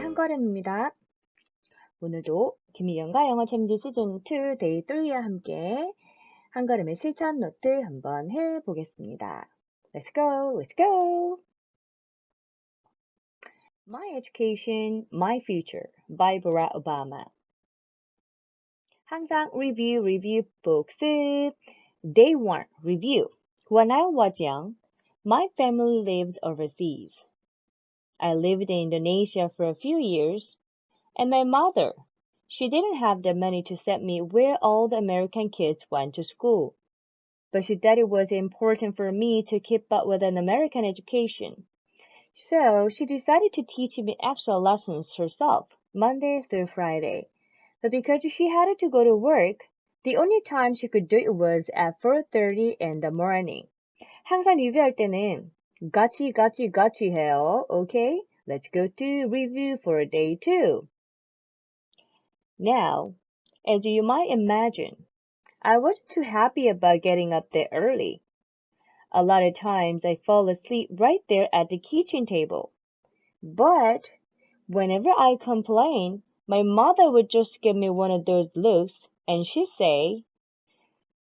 쌤입니다. 오늘도 김희경과 영어 챌린지 시즌 2 데이 3와 함께 한 걸음의 실천 노트 한번 해보겠습니다. Let's go, let's go! My Education, My Future by Barack Obama 항상 review, review 복습 Day 1, review When I was young, my family lived overseas. I lived in Indonesia for a few years, and my mother, she didn't have the money to send me where all the American kids went to school. But she thought it was important for me to keep up with an American education. So she decided to teach me extra lessons herself, Monday through Friday. But because she had to go to work, the only time she could do it was at 4.30 in the morning. 항상 리뷰할 때는 Got you, got you, got you, Hell. Okay, let's go to review for day two. Now, as you might imagine, I wasn't too happy about getting up there early. A lot of times I fall asleep right there at the kitchen table. But whenever I complain, my mother would just give me one of those looks and she'd say,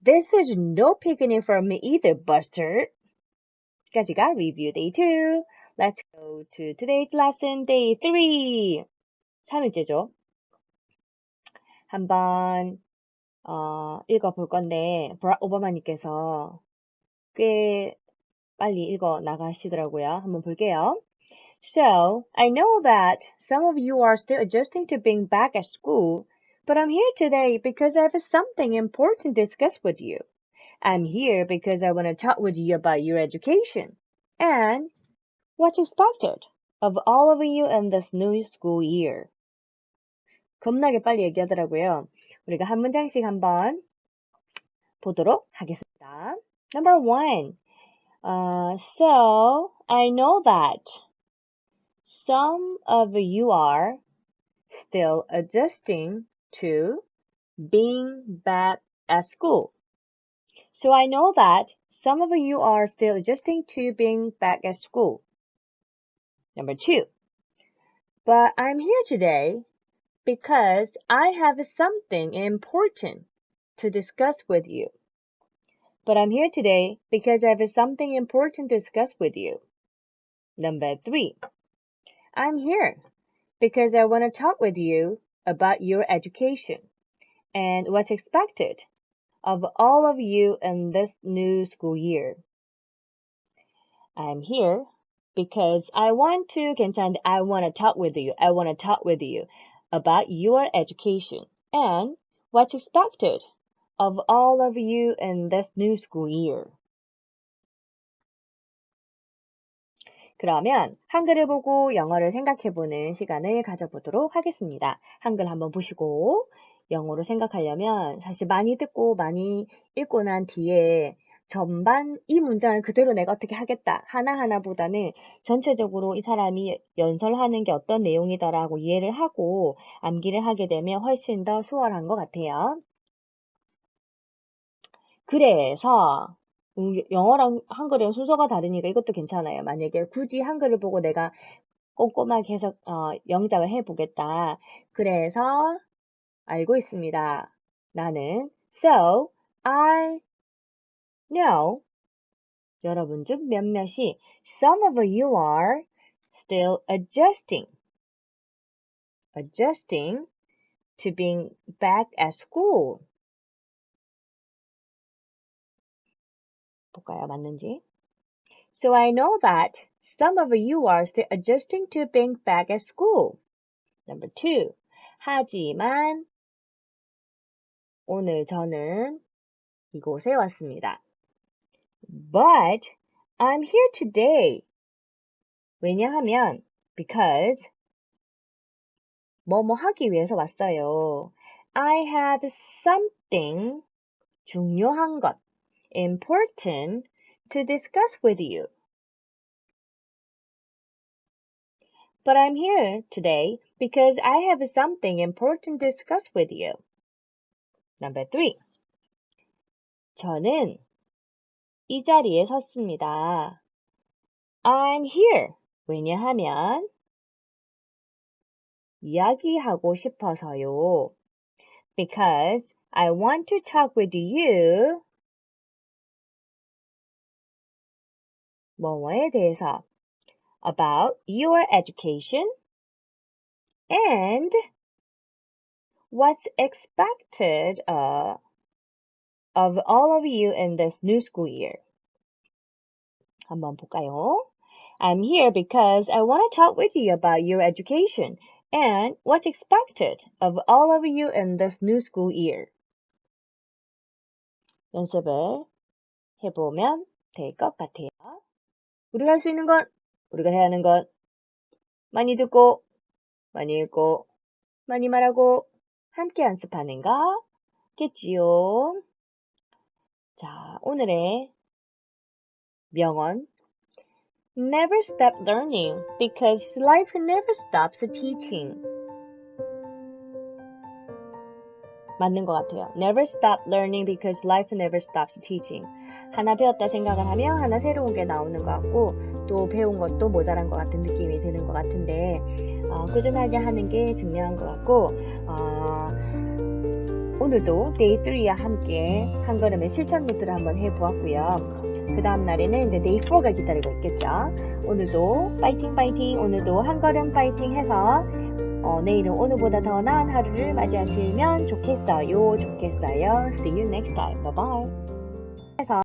This is no picnic for me either, Buster. 까지가 review day 2. Let's go to today's lesson day 3. 3일째죠. 한번 어, 읽어볼 건데 브라 오바마님께서 꽤 빨리 읽어 나가시더라고요. 한번 볼게요. So, I know that some of you are still adjusting to being back at school, but I'm here today because I have something important to discuss with you. I'm here because I want to talk with you about your education and what's expected of all of you in this new school year. 겁나게 빨리 얘기하더라고요. 우리가 한 문장씩 한번 보도록 하겠습니다. Number one. Uh, so, I know that some of you are still adjusting to being back at school. So I know that some of you are still adjusting to being back at school. Number two, but I'm here today because I have something important to discuss with you. But I'm here today because I have something important to discuss with you. Number three, I'm here because I want to talk with you about your education and what's expected of all of you in this new school year. I'm here because I want to contend I want to talk with you. I want to talk with you about your education and what's expected of all of you in this new school year. 그러면 한글을 보고 영어를 생각해보는 시간을 가져보도록 하겠습니다. 한글 한번 보시고 영어로 생각하려면 사실 많이 듣고 많이 읽고 난 뒤에 전반 이 문장을 그대로 내가 어떻게 하겠다 하나하나보다는 전체적으로 이 사람이 연설하는 게 어떤 내용이더라고 이해를 하고 암기를 하게 되면 훨씬 더 수월한 것 같아요. 그래서 영어랑 한글이랑 순서가 다르니까 이것도 괜찮아요. 만약에 굳이 한글을 보고 내가 꼼꼼하게 해서 어, 영작을 해보겠다. 그래서 알고 있습니다. 나는 so I know 여러분 중 몇몇이 some of you are still adjusting adjusting to being back at school 볼까요? 맞는지. So I know that some of you are still adjusting to being back at school. Number two. 하지만 오늘 저는 이곳에 왔습니다. But I'm here today. 왜냐하면 because 뭐뭐 하기 위해서 왔어요. I have something 중요한 것 important to discuss with you. But I'm here today because I have something important to discuss with you. Number three. 저는 이 자리에 섰습니다. I'm here. 왜냐하면 이야기하고 싶어서요. Because I want to talk with you. 뭐뭐에 대해서 about your education and what's expected uh, of all of you in this new school year. 한번 볼까요? I'm here because I want to talk with you about your education and what's expected of all of you in this new school year. 연습을 해보면 될 것 같아요. 우리가 할 수 있는 건, 우리가 해야 하는 건, 많이 듣고, 많이 읽고, 많이 말하고, 함께 연습하는 거겠지요. 자, 오늘의 명언. Never stop learning because life never stops teaching. 맞는 것 같아요. Never stop learning because life never stops teaching. 하나 배웠다 생각을 하면 하나 새로운 게 나오는 것 같고 또 배운 것도 모자란 것 같은 느낌이 드는 것 같은데 어, 꾸준하게 하는 게 중요한 것 같고 어, 오늘도 데이 3와 함께 한 걸음의 실천 노트를 한번 해보았고요. 그 다음 날에는 이제 데이 4가 기다리고 있겠죠. 오늘도 파이팅 파이팅 오늘도 한 걸음 파이팅 해서 어, 내일은 오늘보다 더 나은 하루를 맞이하시면 좋겠어요. 좋겠어요. See you next time. Bye bye.